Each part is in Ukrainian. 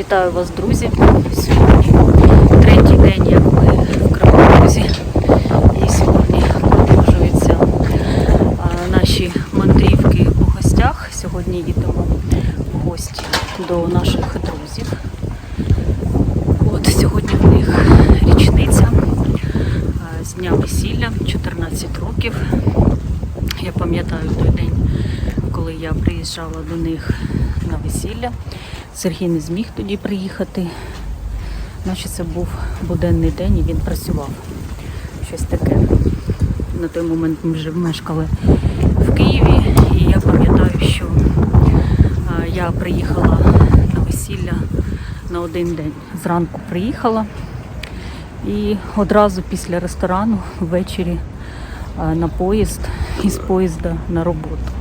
Вітаю вас, друзі. Сьогодні третій день, як ми в Кривому І сьогодні продовжуються наші мандрівки у гостях. Сьогодні їдемо в гості до наших друзів. От сьогодні в них річниця з дня весілля, 14 років. Я пам'ятаю той день, коли я приїжджала до них на весілля. Сергій не зміг тоді приїхати. Значить, це був буденний день і він працював. Щось таке. На той момент ми вже мешкали в Києві, і я пам'ятаю, що я приїхала на весілля на один день. Зранку приїхала і одразу після ресторану ввечері на поїзд із поїзда на роботу.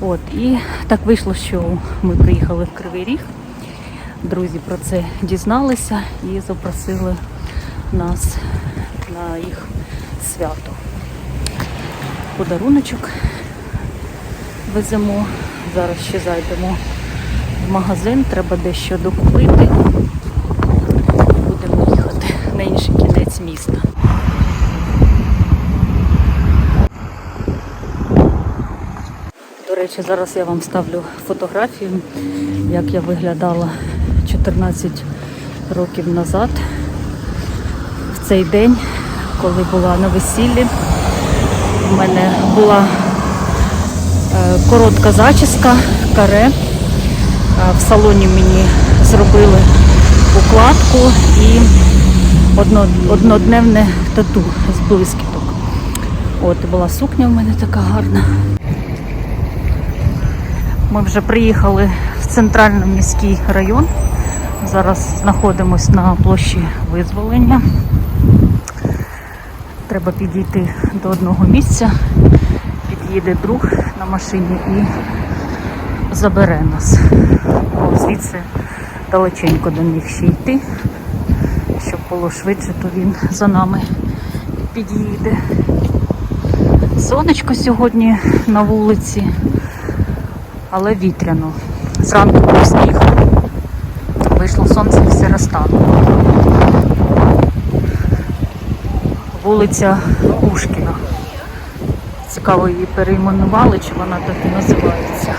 От, і так вийшло, що ми приїхали в Кривий Ріг. Друзі про це дізналися і запросили нас на їх свято. Подаруночок веземо. Зараз ще зайдемо в магазин, треба дещо докупити. Будемо їхати на інший кінець міста. До речі, зараз я вам ставлю фотографію, як я виглядала 14 років назад, в цей день, коли була на весіллі. У мене була е, коротка зачіска, каре. Е, В салоні мені зробили укладку і одно, однодневне тату з блискіток. От була сукня в мене така гарна. Ми вже приїхали в центральний міський район. Зараз знаходимось на площі визволення. Треба підійти до одного місця. Під'їде друг на машині і забере нас. О, Звідси далеченько до них ще йти. Щоб було швидше, то він за нами під'їде. Сонечко сьогодні на вулиці але вітряно. Зранку був сніг, вийшло сонце і все розтануло. Вулиця Пушкіна. Цікаво, її перейменували, чи вона так і називається.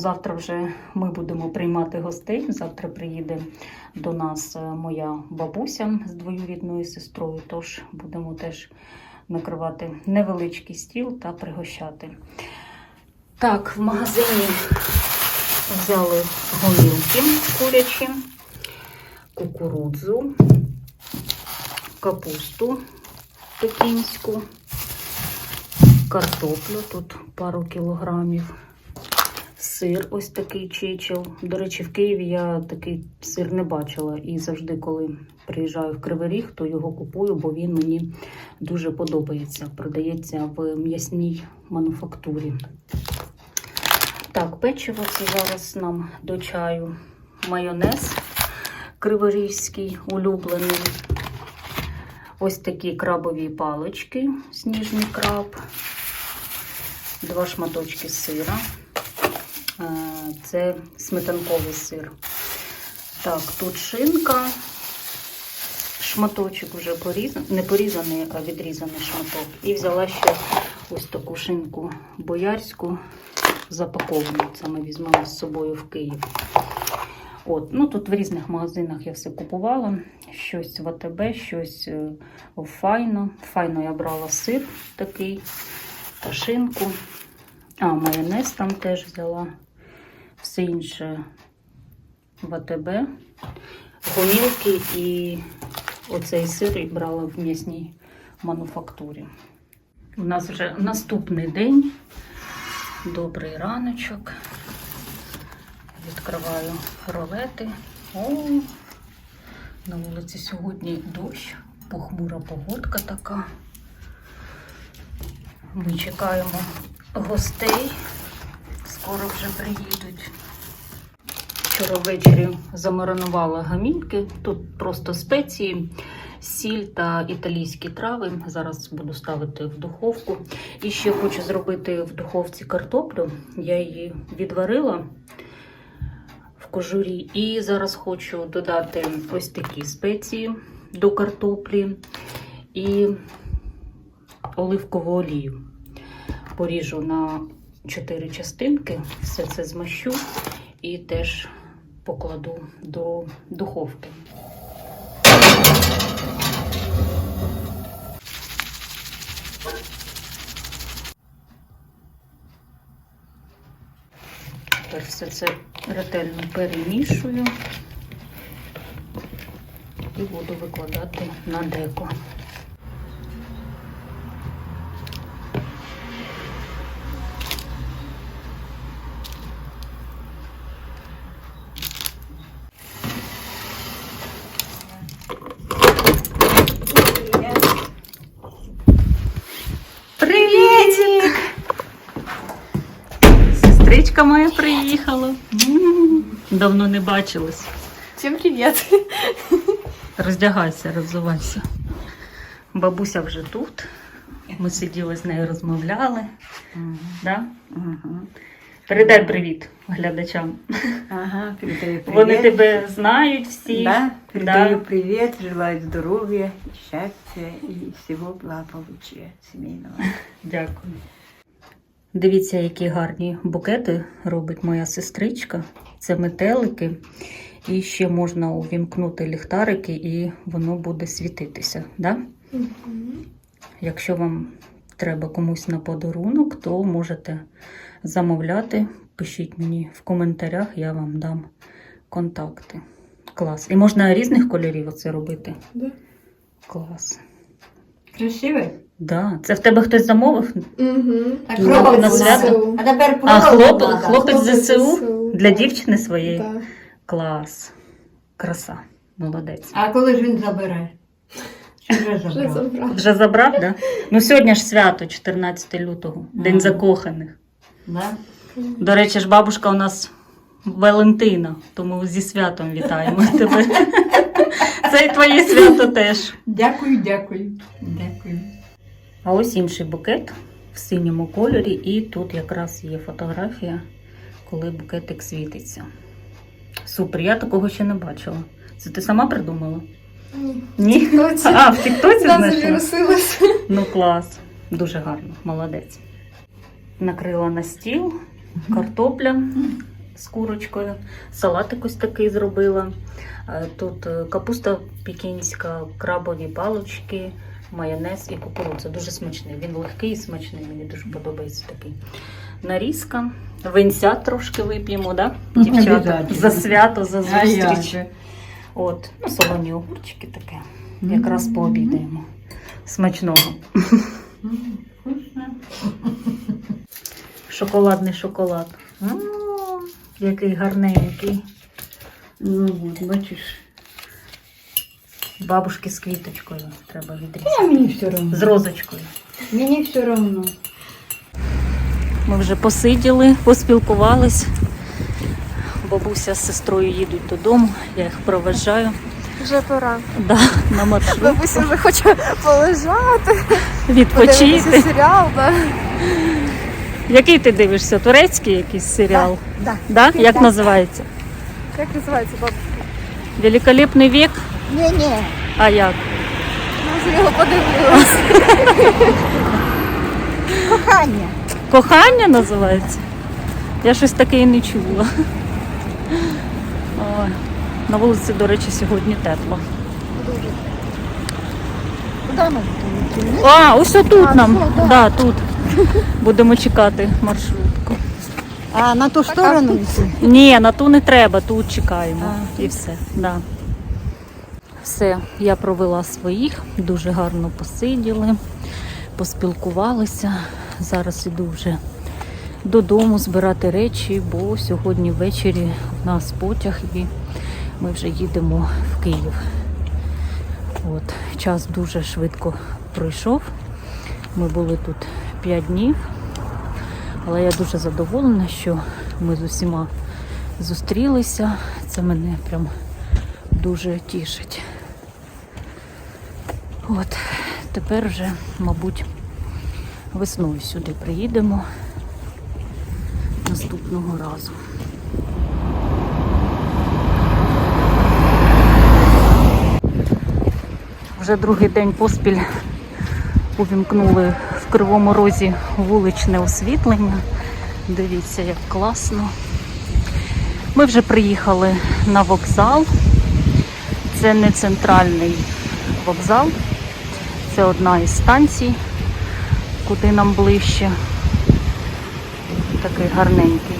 Завтра вже ми будемо приймати гостей. Завтра приїде до нас е, моя бабуся з двоюрідною сестрою. Тож будемо теж накривати невеличкий стіл та пригощати. Так, в магазині взяли гомілки курячі, кукурудзу, капусту пекінську картоплю, тут пару кілограмів, сир ось такий чечел. До речі, в Києві я такий сир не бачила. І завжди, коли приїжджаю в Кривий Ріг, то його купую, бо він мені дуже подобається. Продається в м'ясній мануфактурі. Так, печиво це зараз нам до чаю. Майонез криворізький, улюблений. Ось такі крабові палички, сніжний краб. два шматочки сира. Е, Це сметанковий сир. Так, тут шинка. Шматочок вже порізаний, не порізаний, а відрізаний шматок. І взяла ще ось таку шинку боярську запаковану. Це ми візьмемо з собою в Київ. От, ну тут в різних магазинах я все купувала. Щось в АТБ, щось е, в Файно. Файно я брала сир такий, та шинку. А, майонез там теж взяла. Все інше в АТБ. Гомілки і оцей сир брала в м'ясній мануфактурі. У нас вже наступний день. Добрий раночок. Відкриваю ролети. О, на вулиці сьогодні дощ, похмура погодка така. Ми чекаємо гостей. Скоро вже приїдуть. Вчора ввечері замаринувала гамінки. Тут просто спеції, сіль та італійські трави. Зараз буду ставити в духовку. І ще хочу зробити в духовці картоплю. Я її відварила в кожурі. І зараз хочу додати ось такі спеції до картоплі і оливкову олію. Поріжу на 4 частинки, все це змащу і теж покладу до духовки. Тепер все це ретельно перемішую і буду викладати на деко. Привіт! Сестричка моя приїхала. Давно не бачились. Всем привет! Роздягайся, розвивайся. Бабуся вже тут. Ми сиділи з нею, розмовляли. Да? Передай привіт глядачам. Ага, передаю привет. Вони тебе знають всі. Да, передаю Да. привет, желаю здоровья, счастья и всего благополучия семейного. Дякую. Дивіться, які гарні букети робить моя сестричка. Це метелики. І ще можна увімкнути ліхтарики, і воно буде світитися. Да? Якщо вам треба комусь на подарунок, то можете замовляти. Пишіть мені в коментарях, я вам дам контакти. Клас. І можна різних кольорів оце робити. Да. Клас. Красивый? Да. Це в тебе хтось замовив? Угу. Так Ну, на свято? А тепер А, хлоп, надо. хлопець Хлопець ЗСУ ЗСУ. для дівчини своєї. Да. Клас. Краса. Молодець. А коли ж він забере? Чи вже Вже забрав? забрав. Вже забрав, да? Ну сьогодні ж свято, 14 лютого, День Ага. закоханих. Да? До речі, ж бабушка у нас Валентина, тому зі святом вітаємо тебе. Це і твоє свято теж. Дякую, дякую. Дякую. А ось інший букет в синьому кольорі, і тут якраз є фотографія, коли букетик світиться. Супер, я такого ще не бачила. Це ти сама придумала? Ні. Ні? А, в Тіктоці знайшла? Ну клас, дуже гарно, молодець. Накрила на стіл, картопля з курочкою, салатик ось такий зробила. Е, Тут е, капуста пекінська, крабові палочки, майонез і кукурудза. Дуже смачний. Він легкий і смачний, мені дуже подобається такий. Нарізка. Винця трошки вип'ємо, да? дівчата? За свято, за зустріч. От, ну, солоні огурчики таке. Якраз пообідаємо. Смачного. Шоколадний шоколад. М, Який гарненький. Ну, от, бачиш. Бабушки з квіточкою треба А мені все одно. З розочкою. Мені все одно. Ми вже посиділи, поспілкувались. Бабуся з сестрою їдуть додому, я їх проведжаю Вже пора. да, на маршрут. Бабуся вже хоче полежати, подивитися Відпочити. серіал, да. Який ти дивишся? Турецький якийсь серіал? Да. Да? Як називається? Як називається бабушка? Великолепний вік? Ні, ні. А як? Може його подивилися. Кохання. Кохання називається? Я щось таке і не чула. Ой. На вулиці, до речі, сьогодні тепло. Куди ми? А, ось тут А, нам. все, да. Да, тут. Будемо чекати маршрутку. А на ту сторону? Ні, на ту не треба, тут чекаємо. І все. Да. Все, я провела своїх, дуже гарно посиділи, поспілкувалися. Зараз іду вже додому збирати речі, бо сьогодні ввечері в нас потяг і ми вже їдемо в Київ. От, час дуже швидко пройшов. Ми були тут 5 днів. Але я дуже задоволена, що ми з усіма зустрілися. Це мене прям дуже тішить. От, тепер вже, мабуть, весною сюди приїдемо наступного разу. Вже другий день поспіль увімкнули в Кривому Розі вуличне освітлення. Дивіться, як класно. Ми вже приїхали на вокзал. Це не центральний вокзал, це одна із станцій, куди нам ближче. Такий гарненький.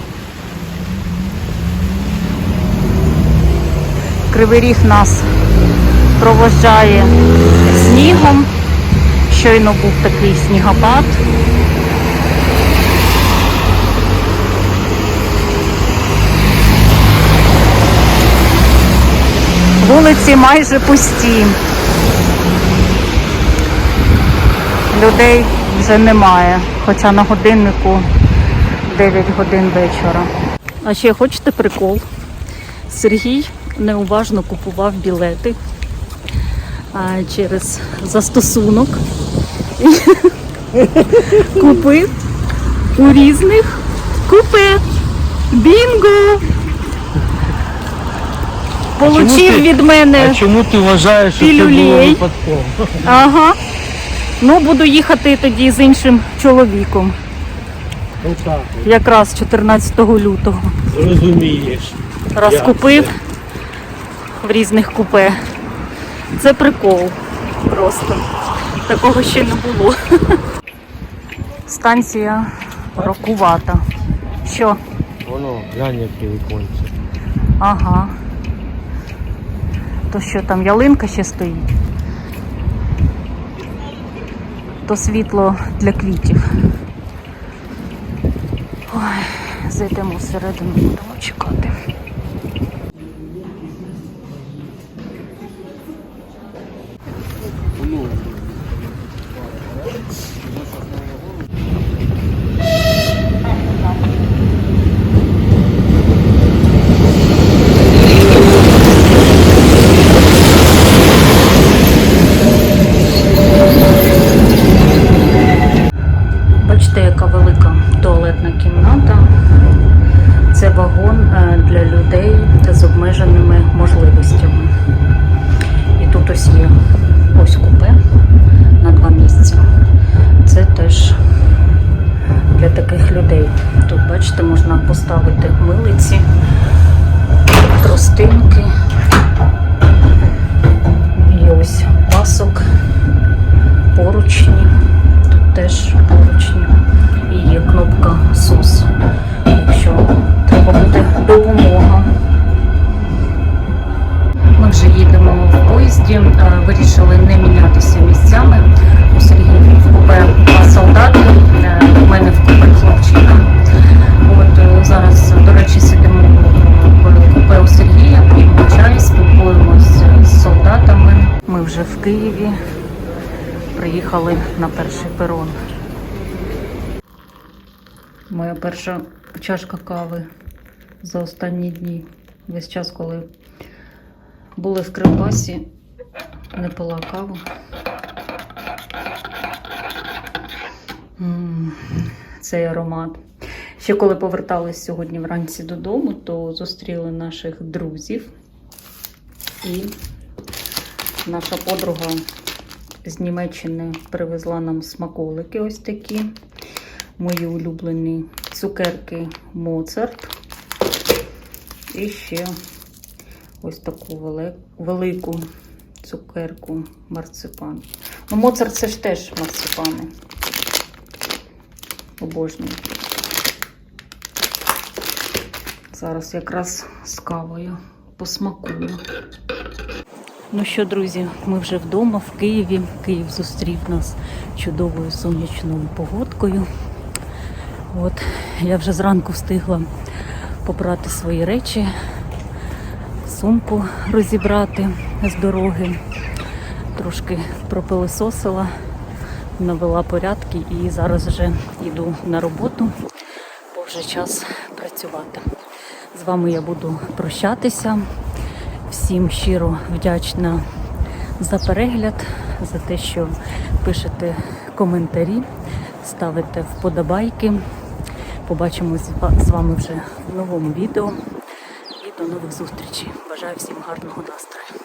Кривий ріг нас провожає снігом. Щойно був такий снігопад. Вулиці майже пусті. Людей вже немає, хоча на годиннику 9 годин вечора. А ще хочете прикол? Сергій неуважно купував білети а, через застосунок. Купив у різних купе. Бінго! Получив ти- від мене. А чому ти вважаєш, що це було випадково? Ага. Ну, буду їхати тоді з іншим чоловіком. Отак, Якраз 14 лютого. розумієш. Раз Я- купив в різних купе. Це прикол. Просто. Такого ще не було. Станція рокувата. Що? Воно, глянь, яке віконце. Ага. То що там ялинка ще стоїть? То світло для квітів. Ой, зайдемо всередину, будемо чекати. Людей з обмеженими можливостями. І тут ось є ось купе на два місця. Це теж для таких людей. Тут, бачите, можна поставити милиці, тростинки. І ось пасок, поручні. Тут теж поручні. І є кнопка SOS, якщо треба буде допомога. Поїзді, е, вирішили не мінятися місцями. У Сергія в купе солдати, е, у мене в купе хлопчина. От е, зараз, до речі, сидимо в купе у Сергія, п'ємо чай, спілкуємося з солдатами. Ми вже в Києві приїхали на перший перон. Моя перша чашка кави за останні дні. Весь час, коли були в Кривбасі, не каву. М, цей аромат. Ще коли повертались сьогодні вранці додому, то зустріли наших друзів. І наша подруга з Німеччини привезла нам смаколики ось такі. Мої улюблені цукерки Моцарт. І ще ось таку велику цукерку марципан. Ну, Моцарт це ж теж марципани. Обожнюю. Зараз якраз з кавою посмакую. Ну що, друзі, ми вже вдома в Києві. Київ зустрів нас чудовою сонячною погодкою. От я вже зранку встигла побрати свої речі, сумку розібрати з дороги, трошки пропилисосила, навела порядки і зараз вже йду на роботу, бо вже час працювати. З вами я буду прощатися. Всім щиро вдячна за перегляд, за те, що пишете коментарі, ставите вподобайки. Побачимось з вами вже в новому відео. До нових зустрічей. Бажаю всім гарного настрою.